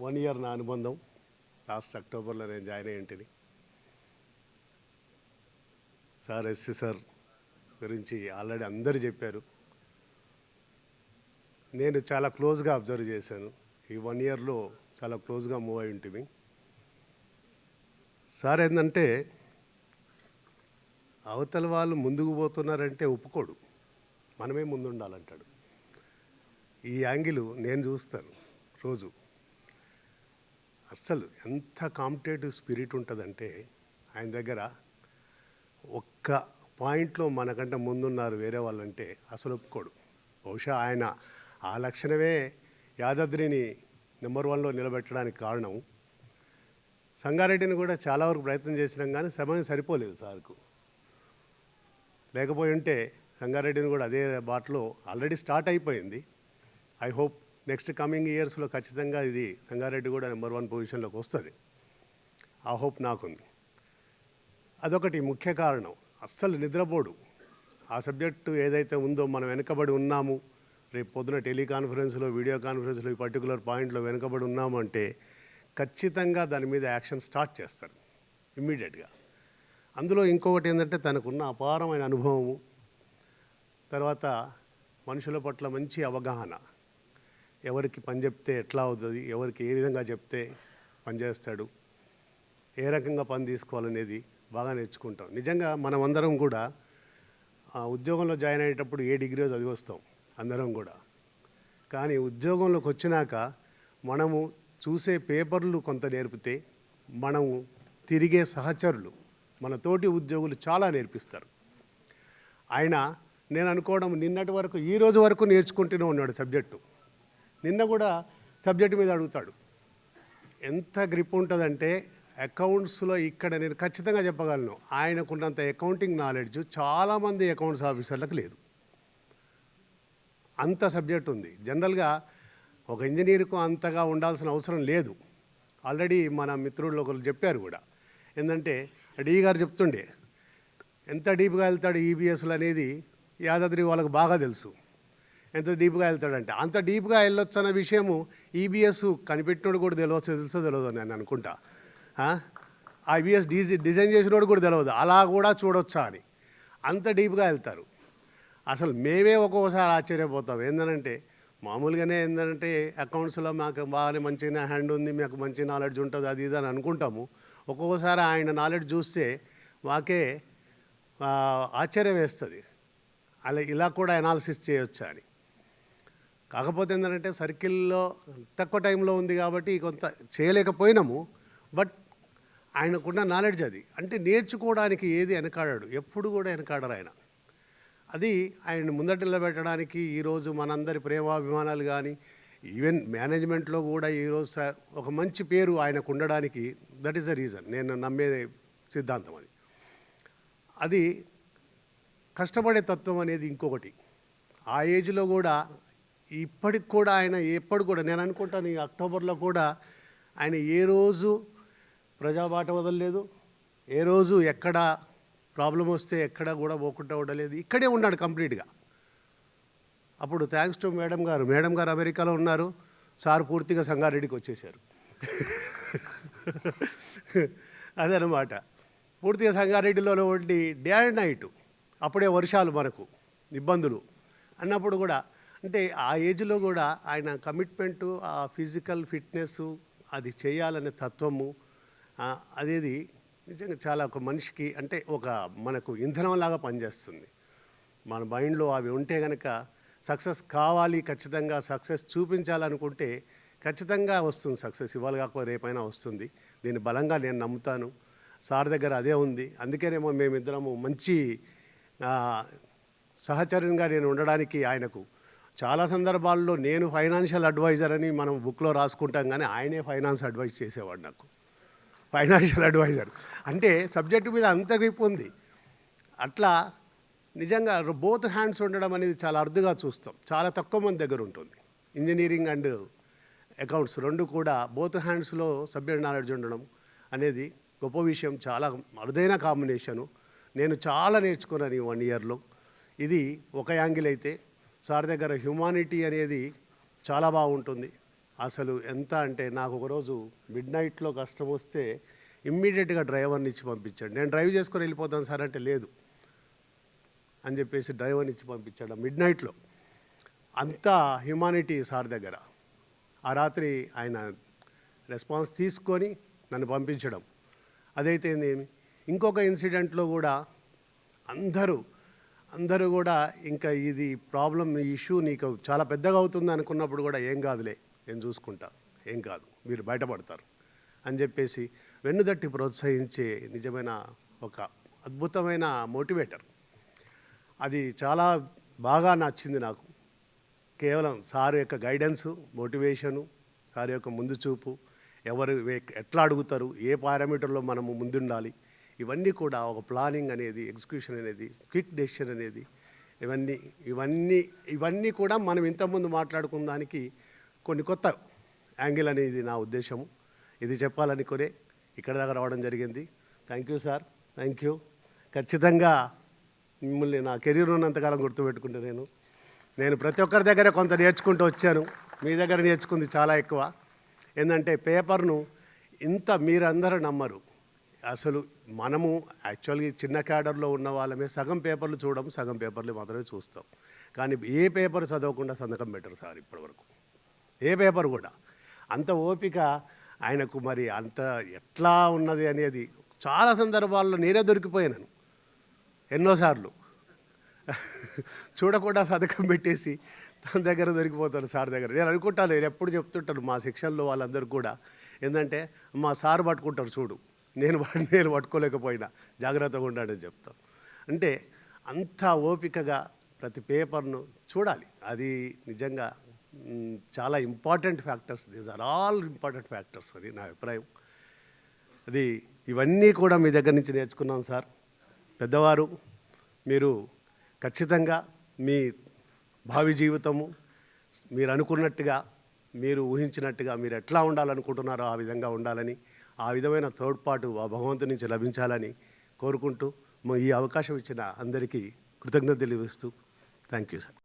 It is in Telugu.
వన్ ఇయర్ నా అనుబంధం. లాస్ట్ అక్టోబర్లో నేను జాయిన్ అయ్యింటిని సార్ ఎస్సీ సార్ గురించి ఆల్రెడీ అందరు చెప్పారు. నేను చాలా క్లోజ్గా అబ్జర్వ్ చేశాను. ఈ వన్ ఇయర్లో చాలా క్లోజ్గా మూవ్ అయి ఉంటుంది సార్ ఏంటంటే అవతల వాళ్ళు ముందుకు పోతున్నారంటే ఒప్పుకోడు. మనమే ముందు ఉండాలంటాడు ఈ యాంగిల్ నేను చూస్తాను రోజు. అస్సలు ఎంత కాంపిటేటివ్ స్పిరిట్ ఉంటుందంటే ఆయన దగ్గర ఒక్క పాయింట్లో మనకంటే ముందున్నారు వేరే వాళ్ళంటే అసలు ఒప్పుకోడు. బహుశా ఆయన ఆ లక్షణమే యాదాద్రిని నెంబర్ వన్లో నిలబెట్టడానికి కారణం. సంగారెడ్డిని కూడా చాలా వరకు ప్రయత్నం చేసినాం కానీ సమయం సరిపోలేదు సార్కు. లేకపోయి ఉంటే సంగారెడ్డిని కూడా అదే బాటలో ఆల్రెడీ స్టార్ట్ అయిపోయింది. ఐ హోప్ నెక్స్ట్ కమింగ్ ఇయర్స్లో ఖచ్చితంగా ఇది సంగారెడ్డి కూడా నెంబర్ వన్ పొజిషన్లోకి వస్తుంది. ఆ హోప్ నాకుంది. అదొకటి ముఖ్య కారణం. అస్సలు నిద్రపోడు. ఆ సబ్జెక్టు ఏదైతే ఉందో మనం వెనుకబడి ఉన్నాము. రేపు పొద్దున టెలికాన్ఫరెన్స్లో వీడియో కాన్ఫరెన్స్లో ఈ పర్టికులర్ పాయింట్లో వెనుకబడి ఉన్నాము అంటే ఖచ్చితంగా దాని మీద యాక్షన్ స్టార్ట్ చేస్తారు. ఇమ్మీడియట్గా. అందులో ఇంకొకటి ఏంటంటే తనకున్న అపారమైన అనుభవము. తర్వాత మనుషుల పట్ల మంచి అవగాహన. ఎవరికి పని చెప్తే ఎట్లా అవుతుంది ఎవరికి ఏ విధంగా చెప్తే పనిచేస్తాడు ఏ రకంగా పని తీసుకోవాలనేది బాగా నేర్చుకుంటాం. నిజంగా మనం అందరం కూడా ఆ ఉద్యోగంలో జాయిన్ అయ్యేటప్పుడు ఏ డిగ్రీ చదివి వస్తాం అందరం కూడా. కానీ ఉద్యోగంలోకి వచ్చినాక మనము చూసే పేపర్లు కొంత నేర్పితే మనము తిరిగే సహచరులు మన తోటి ఉద్యోగులు చాలా నేర్పిస్తారు. ఆయన నేను అనుకోవడం నిన్నటి వరకు ఈ రోజు వరకు నేర్చుకుంటూనే ఉన్నాడు సబ్జెక్టు. నిన్న కూడా సబ్జెక్టు మీద అడుగుతాడు. ఎంత గ్రిప్ ఉంటుందంటే అకౌంట్స్లో ఇక్కడ నేను ఖచ్చితంగా చెప్పగలను ఆయనకున్నంత అకౌంటింగ్ నాలెడ్జ్ చాలామంది అకౌంట్స్ ఆఫీసర్లకు లేదు. అంత సబ్జెక్ట్ ఉంది. జనరల్గా ఒక ఇంజనీర్కు అంతగా ఉండాల్సిన అవసరం లేదు. ఆల్రెడీ మన మిత్రులు ఒకరు చెప్పారు కూడా. ఏంటంటే డీ గారు చెప్తుండే ఎంత డీప్గా వెళ్తాడు ఈబీఎస్లు అనేది యాదాద్రి వాళ్ళకి బాగా తెలుసు. ఎంత డీప్గా వెళ్తాడంటే అంత డీప్గా వెళ్ళొచ్చు అన్న విషయము ఈబీఎస్ కనిపెట్టినోడు కూడా తెలియదు తెలుసో తెలియదు నేను అనుకుంటా. ఆ? డిజి డిజైన్ చేసినోడు కూడా తెలియదు అలా కూడా చూడొచ్చా అని. అంత డీప్గా వెళ్తారు. అసలు మేమే ఒక్కొక్కసారి ఆశ్చర్యపోతాం. ఏంటంటే మామూలుగానే ఏంటంటే అకౌంట్స్లో మాకు బాగానే మంచిగా హ్యాండ్ ఉంది మాకు మంచి నాలెడ్జ్ ఉంటుంది అది ఇది అని అనుకుంటాము. ఒక్కొక్కసారి ఆయన నాలెడ్జ్ చూస్తే మాకే ఆశ్చర్యం వేస్తుంది. అలా ఇలా కూడా అనాలిసిస్ చేయొచ్చా అని. కాకపోతే ఏంటంటే సర్కిల్లో తక్కువ టైంలో ఉంది కాబట్టి కొంత చేయలేకపోయినాము బట్ ఆయనకున్న నాలెడ్జ్ అది. అంటే నేర్చుకోవడానికి ఏది వెనకాడాడు ఎప్పుడు కూడా వెనకాడరు ఆయన. అది ఆయన ముందట నిలబెట్టడానికి ఈరోజు మనందరి ప్రేమాభిమానాలు కానీ ఈవెన్ మేనేజ్మెంట్లో కూడా ఈరోజు స- ఒక మంచి పేరు ఆయనకు ఉండడానికి దట్ ఈస్ ద రీజన్. నేను నమ్మే సిద్ధాంతం అది. అది కష్టపడే తత్వం అనేది ఇంకొకటి. ఆ ఏజ్లో కూడా ఇప్పటికి కూడా ఆయన ఎప్పుడు కూడా నేను అనుకుంటాను ఈ అక్టోబర్లో కూడా ఆయన ఏ రోజు ప్రజాబాట వదలలేదు ఏ రోజు ఎక్కడ ప్రాబ్లం వస్తే ఎక్కడ కూడా పోకుండా ఉండలేదు ఇక్కడే ఉన్నాడు కంప్లీట్గా. అప్పుడు థ్యాంక్స్ టు మేడం గారు. మేడం గారు అమెరికాలో ఉన్నారు సార్ పూర్తిగా సంగారెడ్డికి వచ్చేసారు అదనమాట. పూర్తిగా సంగారెడ్డిలో ఉండి డే అండ్ నైట్ అప్పుడే వర్షాలు మనకు ఇబ్బందులు అన్నప్పుడు కూడా అంటే ఆ ఏజ్లో కూడా ఆయన కమిట్మెంటు ఆ ఫిజికల్ ఫిట్నెస్ అది చేయాలనే తత్వము అనేది అదేది నిజంగా చాలా ఒక మనిషికి అంటే ఒక మనకు ఇంధనంలాగా పనిచేస్తుంది. మన మైండ్లో అవి ఉంటే కనుక సక్సెస్ కావాలి ఖచ్చితంగా సక్సెస్ చూపించాలనుకుంటే ఖచ్చితంగా వస్తుంది సక్సెస్. ఇవాళ కాకపోతే రేపైనా వస్తుంది. దీన్ని బలంగా నేను నమ్ముతాను. సార్ దగ్గర అదే ఉంది. అందుకేనేమో మేమిద్దరము మంచి సహచరునిగా నేను ఉండడానికి ఆయనకు చాలా సందర్భాల్లో నేను ఫైనాన్షియల్ అడ్వైజర్ అని మనం బుక్లో రాసుకుంటాం కానీ ఆయనే ఫైనాన్స్ అడ్వైజ్ చేసేవాడు నాకు. Financial advisor. అంటే సబ్జెక్టు మీద అంత గ్రిప్ ఉంది. అట్లా నిజంగా బోత్ హ్యాండ్స్ ఉండడం అనేది చాలా అరుదుగా చూస్తాం. చాలా తక్కువ మంది దగ్గర ఉంటుంది. ఇంజనీరింగ్ అండ్ అకౌంట్స్ రెండు కూడా బోత్ హ్యాండ్స్లో సబ్జెక్ట్ నాలెడ్జ్ ఉండడం అనేది గొప్ప విషయం. చాలా అరుదైన కాంబినేషను. నేను చాలా నేర్చుకున్నాను ఈ వన్ ఇయర్లో. ఇది ఒక యాంగిల్ అయితే సార్ దగ్గర హ్యుమానిటీ అనేది చాలా బాగుంటుంది. అసలు ఎంత అంటే నాకు ఒకరోజు మిడ్ నైట్లో కష్టం వస్తే ఇమ్మీడియట్గా డ్రైవర్ని ఇచ్చి పంపించాడు. నేను డ్రైవ్ చేసుకొని వెళ్ళిపోతాను సార్ అంటే లేదు. అని చెప్పేసి డ్రైవర్ని ఇచ్చి పంపించాడు మిడ్ నైట్లో అంతా హ్యుమానిటీ సార్ దగ్గర. ఆ రాత్రి ఆయన రెస్పాన్స్ తీసుకొని నన్ను పంపించడం. అదైతే ఇంకొక ఇన్సిడెంట్లో కూడా అందరూ అందరూ కూడా ఇంకా ఇది ప్రాబ్లం ఇష్యూ నీకు చాలా పెద్దగా అవుతుంది అనుకున్నప్పుడు కూడా ఏం కాదులే నేను చూసుకుంటా ఏం కాదు మీరు బయటపడతారు అని చెప్పేసి వెన్నుదట్టి ప్రోత్సహించే నిజమైన ఒక అద్భుతమైన మోటివేటర్. అది చాలా బాగా నచ్చింది నాకు. కేవలం సార్ యొక్క గైడెన్సు మోటివేషను సార్ యొక్క ముందు చూపు ఎవరు ఎట్లా అడుగుతారు ఏ పారామీటర్లో మనము ముందుండాలి ఇవన్నీ కూడా ఒక ప్లానింగ్ అనేది ఎగ్జిక్యూషన్ అనేది క్విక్ డెసిషన్ అనేది ఇవన్నీ ఇవన్నీ ఇవన్నీ కూడా మనం ఇంతకుముందు మాట్లాడుకున్న దానికి కొన్ని కొత్త యాంగిల్ అనేది నా ఉద్దేశము. ఇది చెప్పాలని కొనే ఇక్కడ దాకా రావడం జరిగింది. Thank you sir thank you ఖచ్చితంగా మిమ్మల్ని నా కెరీర్ ఉన్నంతకాలం గుర్తుపెట్టుకుంటే నేను. నేను ప్రతి ఒక్కరి దగ్గర కొంత నేర్చుకుంటూ వచ్చాను. మీ దగ్గర నేర్చుకుంది చాలా ఎక్కువ. ఏంటంటే పేపర్ను ఇంత మీరందరూ నమ్మరు. అసలు మనము యాక్చువల్గా చిన్న క్యాడర్లో ఉన్న వాళ్ళమే సగం పేపర్లు చూడడం సగం పేపర్లు మాత్రమే చూస్తాం. కానీ ఏ పేపర్ చదవకుండా సంతకం పెట్టరు సార్ ఇప్పటివరకు. ఏ పేపర్ కూడా. అంత ఓపిక ఆయనకు మరి అంత ఎట్లా ఉన్నది అనేది చాలా సందర్భాల్లో నేనే దొరికిపోయాను. ఎన్నోసార్లు చూడకుండా సదకం పెట్టేసి తన దగ్గర దొరికిపోతారు సార్ దగ్గర. నేను అనుకుంటాను నేను ఎప్పుడు చెప్తుంటాను మా సెక్షన్లో వాళ్ళందరూ కూడా. ఏంటంటే మా సార్ పట్టుకుంటారు చూడు. నేను నేను పట్టుకోలేకపోయినా. జాగ్రత్తగా ఉండాలని చెప్తా. అంటే అంత ఓపికగా ప్రతి పేపర్ను చూడాలి. అది నిజంగా చాలా important factors. These are all important factors అది నా అభిప్రాయం. అది ఇవన్నీ కూడా మీ దగ్గర నుంచి నేర్చుకున్నాం సార్. పెద్దవారు మీరు ఖచ్చితంగా మీ భావి జీవితము మీరు అనుకున్నట్టుగా మీరు ఊహించినట్టుగా మీరు ఎట్లా ఉండాలనుకుంటున్నారో ఆ విధంగా ఉండాలని ఆ విధమైన తోడ్పాటు ఆ భగవంతుని నుంచి లభించాలని కోరుకుంటూ ఈ అవకాశం ఇచ్చిన అందరికీ కృతజ్ఞత తెలియజేస్తూ థ్యాంక్ యూ సార్.